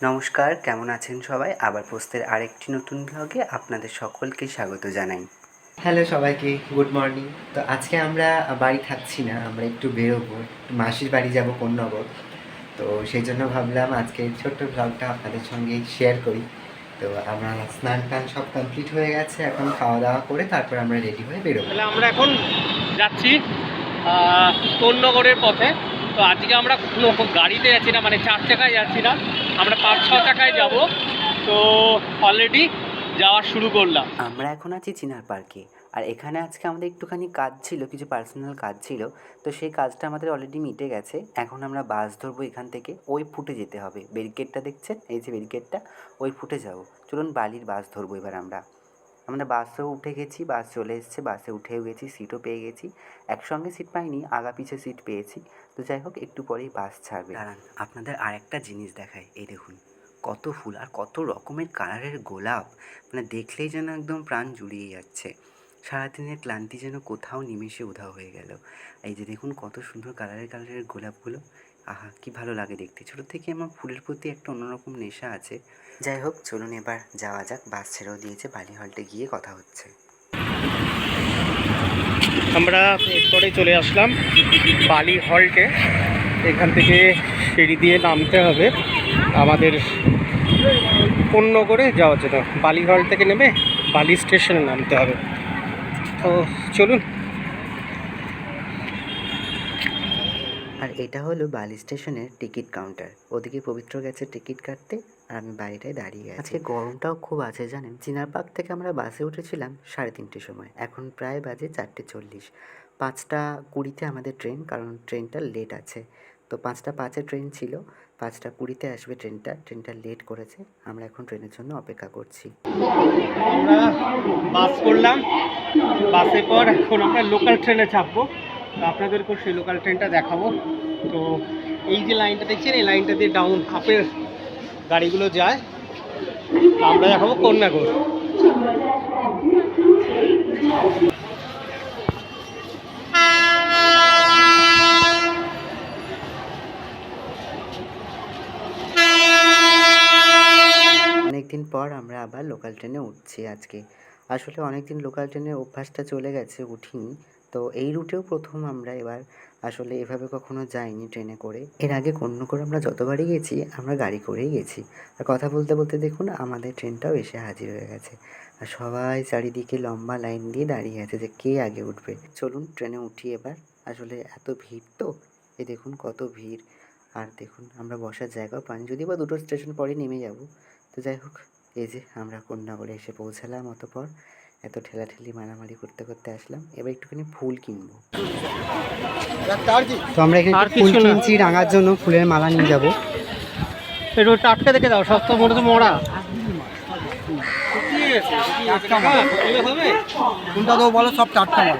নমস্কার কেমন আছেন সবাই? আবার পোস্টের আরেকটি নতুন ব্লগে আপনাদের সকলকে স্বাগত জানাই। হ্যালো সবাইকে গুড মর্নিং তো আজকে আমরা বাড়ি থাকছি না আমরা একটু বেরোবো। একটু মাসির বাড়ি যাব কোন্নগর। তো সেই জন্য ভাবলাম আজকে ছোট্ট ব্লগটা আপনাদের সঙ্গে শেয়ার করি। তো আমরা স্নান টান সব কমপ্লিট হয়ে গেছে এখন খাওয়া দাওয়া করে তারপর আমরা রেডি হয়ে বেরোবো। তাহলে আমরা এখন যাচ্ছি কোন্নগরের পথে। তো আজকে আমরা কোনো গাড়িতে যাচ্ছি না মানে চার চাকায় যাচ্ছি না। আমরা পাঁচ, ছ চাকায় যাব। তো অলরেডি যাওয়া শুরু করলাম। আমরা এখন আছি চিনার পার্কে। আর এখানে আজকে আমাদের একটুখানি কাজ ছিল, কিছু পার্সোনাল কাজ ছিল। তো সেই কাজটা আমাদের অলরেডি মিটে গেছে। এখন আমরা বাস ধরবো এখান থেকে। ওই ফুটে যেতে হবে। ব্যারিকেডটা দেখছেন? এই যে ব্যারিকেডটা ওই ফুটে যাব। চলুন বালির বাস ধরবো এবার আমরা। আমরা বাসেও উঠে গেছি, বাস চলে এসছে, বাসে উঠেও গেছি সিটও পেয়ে গেছি। একসঙ্গে সিট পাইনি, আগা পিছে সিট পেয়েছি। তো যাই হোক, একটু পরেই বাস ছাড়বে। দাঁড়ান, আপনাদের আরেকটা জিনিস দেখায় এই দেখুন, কত ফুল আর কত রকমের কালারের গোলাপ মানে দেখলেই যেন একদম প্রাণ জুড়িয়ে যাচ্ছে। সারাদিনের ক্লান্তি যেন কোথাও নিমেষে উধাও হয়ে গেল। এই যে দেখুন, কত সুন্দর কালারের কালারের গোলাপগুলো আহা, কি ভালো লাগে দেখতে। ছোটো থেকে আমার ফুলের প্রতি একটা অন্যরকম নেশা আছে। যাই হোক, চলুন এবার যাওয়া যাক। বাস ছেড়েও দিয়েছে, বালি হলটে গিয়ে কথা হচ্ছে। আমরা এরপরে চলে আসলাম বালি হলটে। এখান থেকে সিঁড়ি দিয়ে নামতে হবে। আমাদের অন্য করে যাওয়ার জন্য। বালি হল থেকে নেমে বালি স্টেশনে নামতে হবে। তো চলুন। এটা হলো বালি স্টেশনের টিকিট কাউন্টার। ওদিকে পবিত্র গেছে টিকিট কাটতে আর আমি বাইরেটায় দাঁড়িয়ে আছি। আজকে গরমটাও খুব আছে জানেন? চিনার পার্ক থেকে আমরা বাসে উঠেছিলাম সাড়ে তিনটের সময়। এখন প্রায় বাজে চারটে চল্লিশ। পাঁচটা কুড়িতে আমাদের ট্রেন কারণ ট্রেনটা লেট আছে। তো পাঁচটা পাঁচে ট্রেন ছিল পাঁচটা কুড়িতে আসবে ট্রেনটা। ট্রেনটা লেট করেছে আমরা এখন ট্রেনের জন্য অপেক্ষা করছি। আমরা বাস করলাম। বাসের পর এখন আমরা লোকাল ট্রেনে চাপবো। তো আপনাদেরকেও সেই লোকাল ট্রেনটা দেখাবো। তো এই যে লাইনটা দেখছেন, এই লাইনটা দিয়ে ডাউন আপের গাড়িগুলো যায়। আমরা দেখাবো কন্যাগর। অনেকদিন পর আমরা আবার লোকাল ট্রেনে উঠছি আজকে। আসলে অনেকদিন লোকাল ট্রেনের অভ্যাসটা চলে গেছে উঠিনি তো এই রুটেও প্রথম আমরা এবার আসলে এভাবে কখনো যাইনি ট্রেনে করে। এর আগে অন্য করে আমরা যতবারই গেছি, আমরা গাড়ি করেই গেছি। আর কথা বলতে বলতে দেখুন, আমাদের ট্রেনটাও এসে হাজির হয়ে গেছে। আর সবাই চারিদিকে লম্বা লাইন দিয়ে দাঁড়িয়ে আছে যে কে আগে উঠবে। চলুন ট্রেনে উঠি এবার। আসলে এত ভিড় তো? এ দেখুন কত ভিড়। আর দেখুন, আমরা বসার জায়গাও পাইনি। যদি বা দুটো স্টেশন পরে নেমে যাব। তো যাই হোক, এই যে আমরা কন্যাগরে এসে পৌঁছালাম অতপর। এত ঠেলাঠেলি মারামারি করতে করতে আসলাম। এবার একটুখানি ফুল কিনবো। তো আমরা এখানে ফুল কিনছি রাঙার জন্য ফুলের মালা নিয়ে যাব। একটু টাটকা দেখে দাও সব তো তো মরা। কোনটা দেবো বলো? সব টাটকা মাল।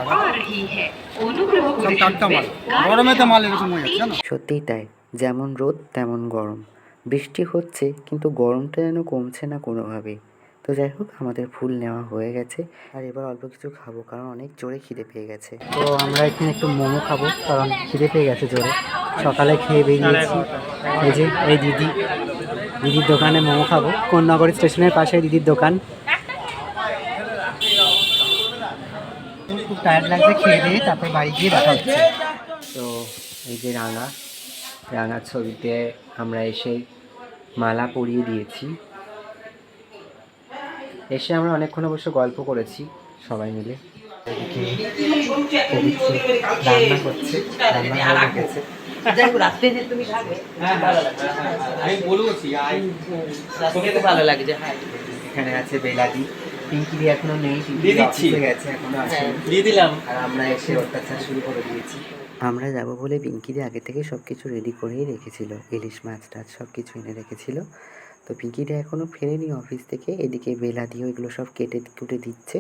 সব টাটকা মাল। গরমেতে মাল এরকম হয়ে যাচ্ছে না সত্যিই তাই। যেমন রোদ তেমন গরম। বৃষ্টি হচ্ছে কিন্তু গরমটা যেন কমছে না কোনোভাবেই। তো যাই হোক আমাদের ফুল নেওয়া হয়ে গেছে। আর এবার অল্প কিছু খাব কারণ অনেক জোরে খিদে পেয়ে গেছে। তো আমরা এখানে একটু মোমো খাব কারণ খিদে পেয়ে গেছে জোরে। সকালে খেয়ে বেরিয়েছি। এই যে এই দিদি দিদির দোকানে মোমো খাব। কন্যাগর স্টেশনের পাশে দিদির দোকান। খুব টায়ার্ড লাগছে খেয়ে দিয়ে তারপর বাড়ি গিয়ে দেখা হচ্ছে। তো এই যে রাঙা রাঙার ছবিতে আমরা এসে মালা পরিয়ে দিয়েছি। এসে আমরা অনেকক্ষণ অবশ্য গল্প করেছি সবাই মিলে। রান্না করছে রান্না গেছে। ভালো লাগছে এখানে আছে বেলাদি। পিঙ্কি দি এখনও নেই পিঙ্কি গেছে এখনও দিয়ে দিলাম। আর আমরা এসে অত্যাচার শুরু করে দিয়েছি। আমরা যাব বলে পিঙ্কিদি আগে থেকে সব কিছু রেডি করেই রেখেছিল। ইলিশ মাছ টাছ সব কিছু এনে রেখেছিল। তো পিঙ্কিটা এখনও ফেরেনি অফিস থেকে। এদিকে বেলা দিয়ে এগুলো সব কেটে, কুটে দিচ্ছে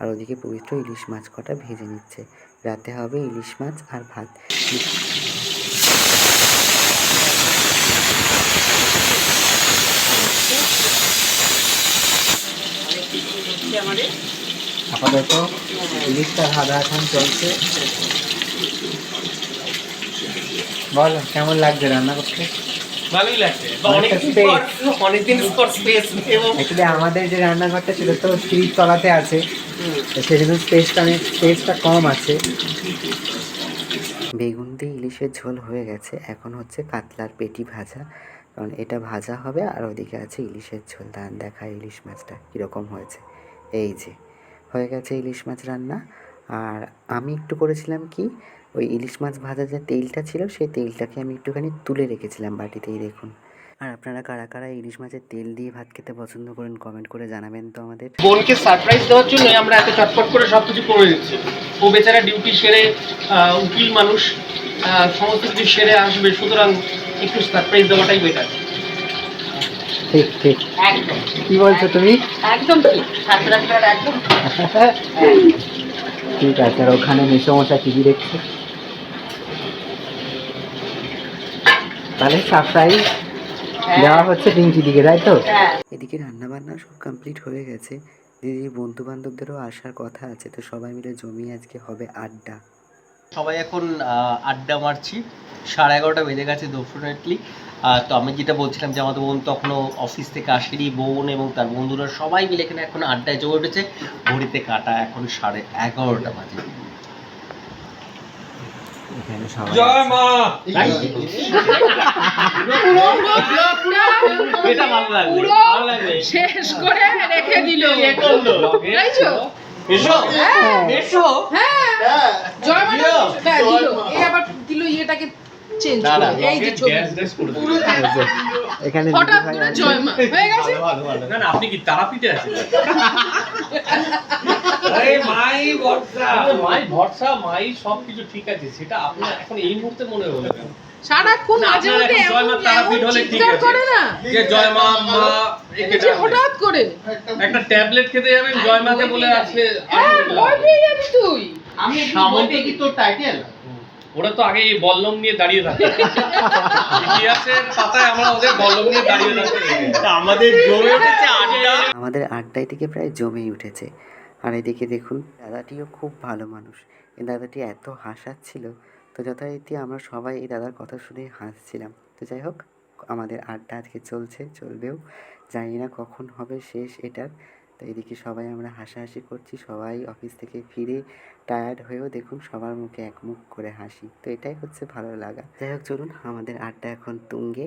আর ওদিকে পবিত্র ইলিশ মাছ কটা ভেজে নিচ্ছে। রাতে হবে ইলিশ মাছ আর ভাত। আপাতত ইলিশটা ভাজা এখন চলছে। বল, কেমন লাগছে রান্না করতে? ভালোই লাগছে অনেকদিন পর স্পেস অ্যাকচুয়ালি আমাদের যে রান্নাঘরটা ছিল তো সিঁড়ির তলাতে আছে। সেজন্য স্পেসটা অনেক স্পেসটা কম আছে। বেগুন দিয়ে ইলিশের ঝোল হয়ে গেছে। এখন হচ্ছে কাতলার পেটি ভাজা। কারণ এটা ভাজা হবে আর ওদিকে আছে ইলিশের ঝোল। দান দেখা ইলিশ মাছটা কীরকম হয়েছে। এই যে হয়ে গেছে ইলিশ মাছ রান্না। আর আমি একটু করেছিলাম কি? ওই ইলিশ মাছ ভাজা যে তেলটা ছিল সেই তেলটাকে আমি একটুখানি তুলে রেখেছিলাম বাটিতেই দেখুন। আর আপনারা কারা কারা ইলিশ মাছের তেল দিয়ে ভাত খেতে পছন্দ করেন কমেন্ট করে জানাবেন তো আমাদের। বোনকে সারপ্রাইজ দেওয়ার জন্য আমরা এত চটপট করে সবকিছু করে দিচ্ছি। ও বেচারা ডিউটি সেরে আহ, উকিল মানুষ আহ, সমস্ত কিছু সেরে আসবে সুতরাং একটু সারপ্রাইজ দেওয়াটাই বেটার ঠিক ঠিক। একদম। কি বলছো তুমি? একদম ঠিক। একদম। ঠিক আছে আর ওখানে মেসমশা টিভি দেখছে? তাহলে সারপ্রাইজ দেওয়া হচ্ছে পিঙ্কি দিকে তাই তো? হ্যাঁ। এদিকে রান্নাবান্না সব কমপ্লিট হয়ে গেছে। দিদির বন্ধু বান্ধবদেরও আসার কথা আছে তো সবাই মিলে জমিয়ে আজকে হবে আড্ডা। সবাই এখন আহ, আড্ডা মারছি। সাড়ে এগারোটা বেজে গেছে ডেফিনেটলি তো আমি যেটা বলছিলাম যে আমাদের বোন তখনও অফিস থেকে আসেনি বোন এবং তার বন্ধুরা সবাই মিলে এখানে এখন আড্ডায় জমে উঠেছে। ঘড়িতে কাটা এখন সাড়ে এগারোটা বাজে। এখানে সবাই তাই? এটা ভালো লাগবে ভালো লাগবে। শেষ করে রেখে দিল। এ করল। তাইছো? এসো। এসো। জয় মা হ্যাঁ দিল। এই আবার দিল ইয়েটাকে চেঞ্জ না, না, করে। এই যে ছবি। এখানে হঠাৎ করে জয় মা। হয়ে গেছে? না না আপনি কি তারাপীঠে আছেন? আরে মাই ভরসা। মাই ভরসা মাই সবকিছু ঠিক আছে সেটা আপনার এখন এই মুহূর্তে মনে হলো কেন? সারাক্ষণ না, মাঝে আপনার মধ্যে এখন জয় মা এমন তারাপীঠ এমন হলে ঠিক চিৎকার করে না? যে জয় মা মা একে হঠাৎ করে? একটা ট্যাবলেট খেতে যাবেন জয় মাকে বলে আসলে হ্যাঁ ভয় পেয়ে যাবি। তুই। আমি একটু কি তোর টাইটেল ওরা তো আগে বল্লম নিয়ে দাঁড়িয়ে থাকে। ইতিহাসের পাতায় আমরা ওদের বল্লম নিয়ে দাঁড়িয়ে থাকতে আমাদের জমে উঠেছে আড্ডা। আমাদের আড্ডায় থেকে প্রায় জমেই উঠেছে। আর এদিকে দেখুন, দাদাটিও খুব ভালো মানুষ। এই দাদাটি এত হাসাচ্ছিল, তো যথারীতি আমরা সবাই এই দাদার কথা শুনে হাসছিলাম। তো যাই হোক, আমাদের আড্ডা আজকে চলছে, চলবেও। জানি না কখন হবে শেষ এটার। তো এদিকে সবাই আমরা হাসাহাসি করছি, সবাই অফিস থেকে ফিরে টায়ার্ড হয়েও দেখুন সবার মুখে এক মুখ করে হাসি। তো এটাই হচ্ছে ভালো লাগা। যাই হোক, চলুন আমাদের আড্ডা এখন তুঙ্গে।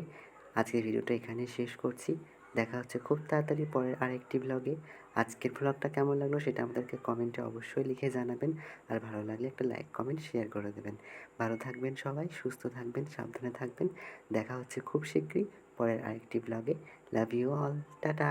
আজকের ভিডিওটা এখানে শেষ করছি। দেখা হচ্ছে খুব তাড়াতাড়ি পরের আরেকটি ব্লগে আজকের ব্লগটা কেমন লাগল সেটা আমাদেরকে কমেন্টে অবশ্যই লিখে জানাবেন। আর ভালো লাগলে একটা লাইক কমেন্ট শেয়ার করে দেবেন। ভালো থাকবেন সবাই, সুস্থ থাকবেন, সাবধানে থাকবেন। দেখা হচ্ছে খুব শীঘ্রই পরের আরেকটি ব্লগে লাভ ইউ অল টাটা